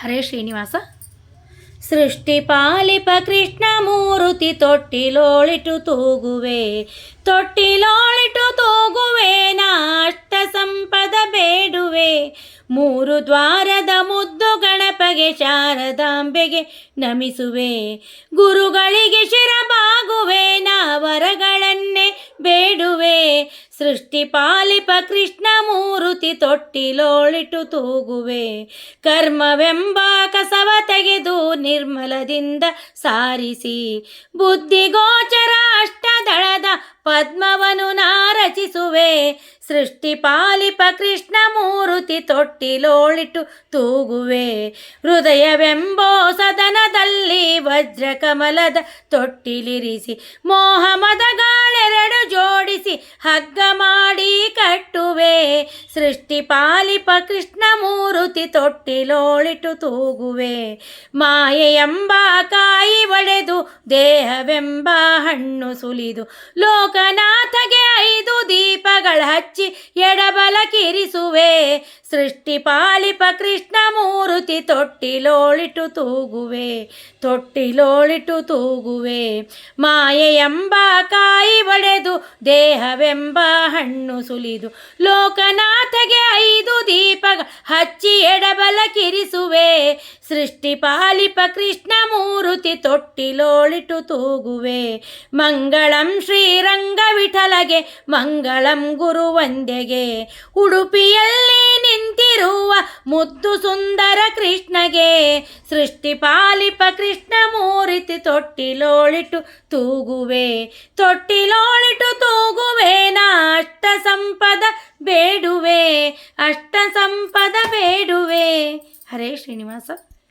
ಹರೇ ಶ್ರೀನಿವಾಸ. ಸೃಷ್ಟಿ ಪಾಲಿಪ ಕೃಷ್ಣ ಮೂರುತಿ ತೊಟ್ಟಿಲೋಳಿಟು ತೂಗುವೆ ತೊಟ್ಟಿಲೋಳಿಟು ತೂಗುವೆ, ನಾಷ್ಟ ಸಂಪದ ಬೇಡುವೆ. ಮೂರು ದ್ವಾರದ ಮುದ್ದು ಗಣಪಗೆ ಶಾರದಾಂಬೆಗೆ ನಮಿಸುವೆ. ಗುರುಗಳಿಗೆ ಶಿರಬಾಗುವೆ, ನಾವರಗಳನ್ನೇ ಬೇಡುವೆ. ಸೃಷ್ಟಿ ಪಾಲಿಪ ಕೃಷ್ಣ ಮೂರುತಿ ತೊಟ್ಟಿಲೋಳಿಟು ತೂಗುವೆ. ಕರ್ಮವೆಂಬ ಕಸವ ತೆಗೆದು ನಿರ್ಮಲದಿಂದ ಸಾರಿಸಿ. ಬುದ್ಧಿಗೋಚರ ಅಷ್ಟದಳದ ಪದ್ಮವನು ನಾರಚಿಸುವೆ ಸೃಷ್ಟಿ ಪಾಲಿಪ ಕೃಷ್ಣ ಮೂರುತಿ ತೊಟ್ಟಿಲೋಳಿಟು ತೂಗುವೆ. ಹೃದಯವೆಂಬೋ ಸದನದಲ್ಲಿ ವಜ್ರ ಕಮಲದ ತೊಟ್ಟಿಲಿರಿಸಿ. ಮೋಹಮದ ಗಾಳೆರಡು ಜೋಡಿಸಿ. ಹಗ್ಗ ಮಾಡಿ ಸೃಷ್ಟಿ ಪಾಲಿಪ ಕೃಷ್ಣ ಮೂರುತಿ ತೊಟ್ಟಿಲೋಳಿಟು ತೂಗುವೆ. ಮಾಯೆಯೆಂಬ ಕಾಯಿ ಒಡೆದು ದೇಹವೆಂಬ ಹಣ್ಣು ಸುಲಿದು ಲೋಕನಾಥಗೆ ಐದು ದೀಪಗಳ ಹಚ್ಚಿ ಎಡಬಲ ಕಿರಿಸುವೆ ಸೃಷ್ಟಿ ಪಾಲಿಪ ಕೃಷ್ಣ ಮೂರುತಿ ತೊಟ್ಟಿಲೋಳಿಟು ತೂಗುವೆ ತೊಟ್ಟಿಲೋಳಿಟು ತೂಗುವೆ. ಮಾಯೆಯೆಂಬ ಕಾಯಿ ಒಡೆದು ದೇಹವೆಂಬ ಹಣ್ಣು ಸುಲಿದು ಲೋಕನಾಥಗೆ ಐದು ದೀಪ ಹಚ್ಚಿ ಎಡಬಲ ಕಿರಿಸುವೆ. ಸೃಷ್ಟಿ ಪಾಲಿಪ ಕೃಷ್ಣ ಮೂರುತಿ ತೊಟ್ಟಿಲೋಳಿಟು ತೂಗುವೆ. ಮಂಗಳಂ ಶ್ರೀರಂಗ ವಿಠಲಗೆ ಮಂಗಳಂ ಗುರು ವಂದ್ಯಗೆ. ಉಡುಪಿಯಲ್ಲಿ ಮುದ್ದು ಸುಂದರ ಕೃಷ್ಣಗೆ ಸೃಷ್ಟಿ ಪಾಲಿಪ ಕೃಷ್ಣ ಮೂರಿತಿ ತೊಟ್ಟಿಲೋಳಿಟು ತೂಗುವೆ. ತೊಟ್ಟಿಲೋಳಿಟು ತೂಗುವೆ ನಾ ಅಷ್ಟ ಸಂಪದ ಬೇಡುವೆ, ಅಷ್ಟ ಸಂಪದ ಬೇಡುವೆ. ಹರೇ ಶ್ರೀನಿವಾಸ.